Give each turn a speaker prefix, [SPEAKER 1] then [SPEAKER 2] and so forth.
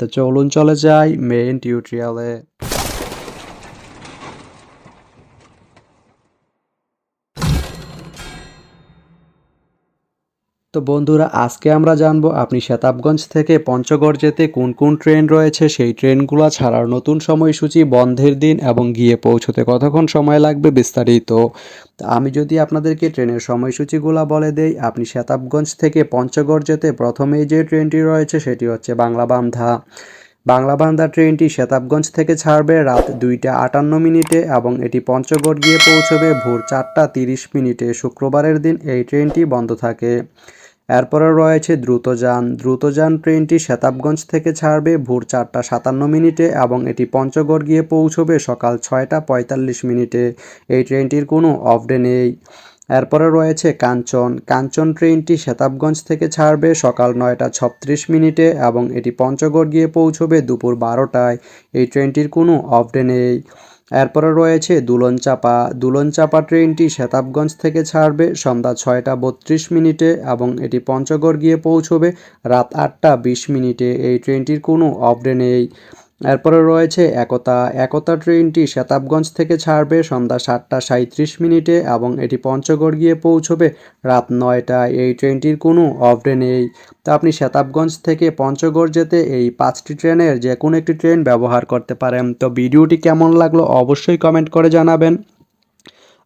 [SPEAKER 1] তো চলুন চলে যাই মেইন টিউটোরিয়ালে তো বন্ধুরা, আজকে আমরা জানব আপনি শতাবগঞ্জ থেকে পঞ্চগড় যেতে কোন কোন ট্রেন রয়েছে, সেই ট্রেনগুলো ছাড়ার নতুন সময়সূচি, বন্ধের দিন এবং গিয়ে পৌঁছতে কতক্ষণ সময় লাগবে বিস্তারিত। আমি যদি আপনাদেরকে ট্রেনের সময়সূচিগুলো বলে দেই, আপনি শতাবগঞ্জ থেকে পঞ্চগড় যেতে প্রথমেই যে ট্রেনটি রয়েছে সেটি হচ্ছে বাংলা বান্ধা বাংলা বান্ধা ট্রেনটি শতাবগঞ্জ থেকে ছাড়বে রাত দুইটা আটান্ন মিনিটে এবং এটি পঞ্চগড় গিয়ে পৌঁছবে ভোর চারটা তিরিশ মিনিটে। শুক্রবারের দিন এই ট্রেনটি বন্ধ থাকে। এরপরে রয়েছে দ্রুতযান। দ্রুতযান ট্রেনটি শতাবগঞ্জ থেকে ছাড়বে ভোর চারটা সাতান্ন মিনিটে এবং এটি পঞ্চগড় গিয়ে পৌঁছবে সকাল ছয়টা পঁয়তাল্লিশ মিনিটে। এই ট্রেনটির কোনো অফ ডে নেই। এরপরে রয়েছে কাঞ্চন। কাঞ্চন ট্রেনটি শতাবগঞ্জ থেকে ছাড়বে সকাল নয়টা ছত্রিশ মিনিটে এবং এটি পঞ্চগড় গিয়ে পৌঁছবে দুপুর বারোটায়। এই ট্রেনটির কোনো অফ ডে নেই। এরপরে রয়েছে দুলন চাপা দুলন চাপা ট্রেনটি শেতাবগঞ্জ থেকে ছাড়বে, সন্ধ্যা ছয়টা বত্রিশ মিনিটে এবং এটি পঞ্চগড় গিয়ে পৌঁছবে রাত আটটা বিশ মিনিটে। এই ট্রেনটির কোনো অপডে নেই। এরপরে রয়েছে একতা। একতা ট্রেনটি শতাবগঞ্জ থেকে ছাড়বে সন্ধ্যা সাতটা সাঁত্রিশ মিনিটে এবং এটি পঞ্চগড় গিয়ে পৌঁছবে রাত নয়টায় এই ট্রেনটির কোনো অফডে নেই। তো আপনি শেতাবগঞ্জ থেকে পঞ্চগড় যেতে এই পাঁচটি ট্রেনের যে কোনো একটি ট্রেন ব্যবহার করতে পারেন। তো ভিডিওটি কেমন লাগল অবশ্যই কমেন্ট করে জানাবেন।